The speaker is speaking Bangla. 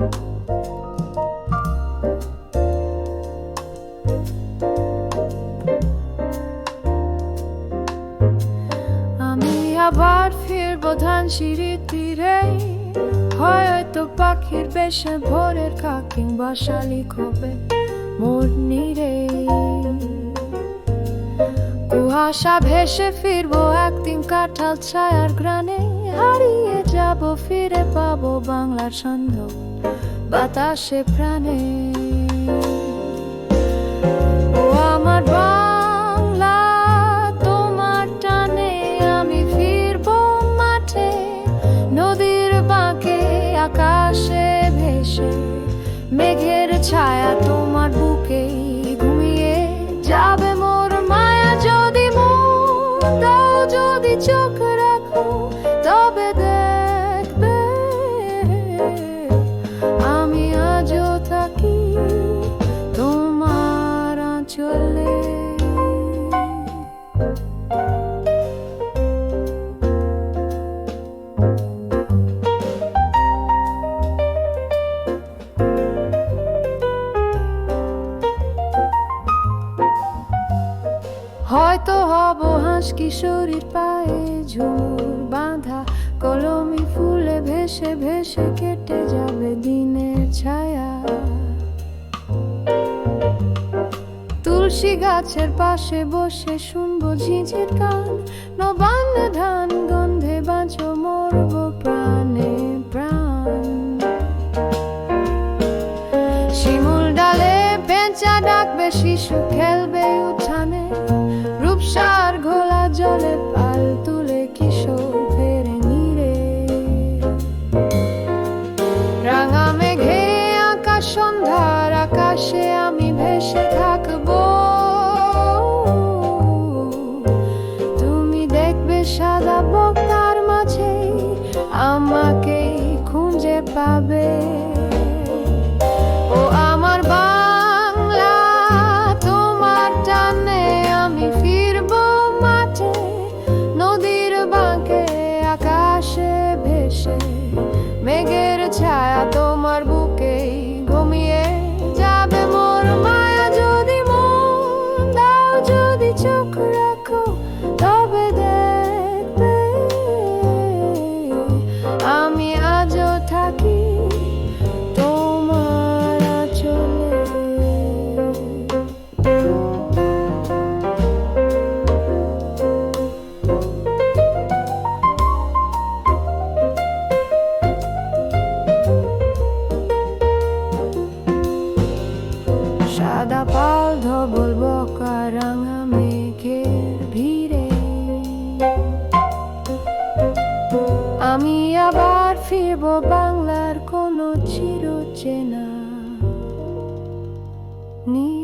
আমি আবার ফিরব ধান সিঁড়ির তীরে। হয়তো পাখির বেশে ভোরের কাকিং বাসালি খোবে মোর নিরে। কুয়াশা ভেসে ফিরবো একদিন কাঁঠাল ছায়ার গ্রানে। হারিয়ে যাব ফিরে পাবো বাংলার ছন্দ বাতাসে প্রাণে। ও আমার বাংলা, তোমার টানে আমি ফিরবো মাঠে, নদীর বাঁকে আকাশে ভেসে, মেঘের ছায়া তোমার বুকেই হয়তো হব হাঁস কিশোরীর পায়ে ঝুমুর বাঁধা কলমি ফুলে ভেসে ভেসে কেটে যাবে দিনের ছায়া। তুলসী গাছের পাশে বসে শুনব ঝিঝির গান নবান্ন ধান গন্ধে বাঁচো সাদা পাল ধবল বকা রাঙা মেঘের ভিড়ে। আমি আবার ফিরব বাংলার কোনো চিরচেনা। নীল